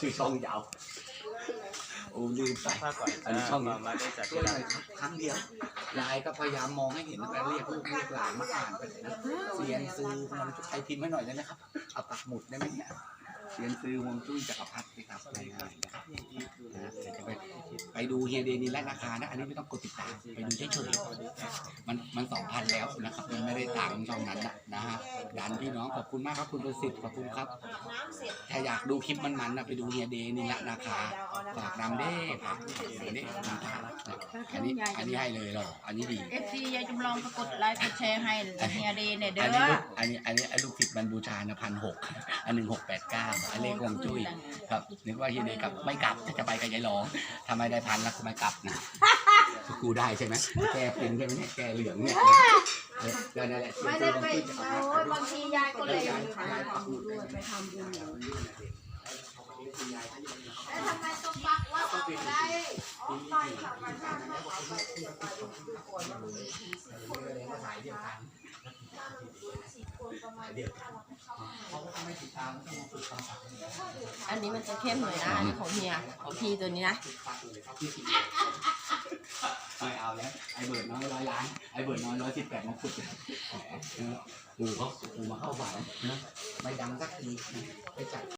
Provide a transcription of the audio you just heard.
ชื่อช่องยาวโอ้ลืมไปภาคก่อนอันนี้ช่องมาได้จัดช่วยหน่อยครับครั้งเดียวยายก็พยายามมองให้เห็นแล้วเรียกลูกเรียกหลานมาอ่านไปเลยนะเซียนซื้อมันใช้พิมพ์ไว้หน่อยได้ไหมครับเอาปักหมุดได้ไหมเนี่ยเซียนซื้อฮวงจุ้ยจักรพรรดินะครับง่ายๆนะครับนะเดี๋ยวจะไปไป ดูเฮียเดนินและราคานะอันนี้ไม่ต้องกดติดตามไปดูเฉยๆมันมันสองพันแล้วนะครับมันไม่ได้ตังค์ช่องนั้นนะนะฮะดันพี่น้องขอบคุณมากครับคุณประสิทธิ์ขอบคุณครับถ้าอยากดูคลิปมันๆนะไปดูเฮียเดนินและราคาฝากน้ำเด้ฝากน้ำเด้น้ำตาลอันนี้อันนี้ให้เลยเหรออันนี้ดีเอฟซียายจำลองก็กดไลค์กดแชร์ให้เฮียเดย์เนี่ยเด้อันนี้อลูกอันนี้อันนี้ไอ้ลูกศิษย์มันบูชานะพันหกอันหนึ่งหกแปดเก้าอันเลขฮวงจุ้ย ครับนึกว่าเฮียเดกลับไม่กลับถ้าจะไปกับยายหลองทำไมได้พันแล้วก็ไม่กลับนะกูได้ใช่ไหมแกเป็นใช่ไหมเนี่ยแกเหลืองเนี่ยเออเดี๋ยวนั่นแหละไม่ได้ไปโอ้ยบางทียายก็เลยยายแล้วยายปักหมุดด้วยไปทำบุญทำไมต้องปักว่าเอาได้อันนี้มันจะเข้มหน่อยนะอันนี้ของเฮียของพี่ตัวนี้นะไม่เอาแล้วไอ้เบิร์ดน้อยร้อยล้านไอ้เบิร์ดน้อยร้อยสิบแปดมาขุดเลยแหมเออกูเขากูมาเข้าฝันนะไม่ดังสักทีนะไปจัด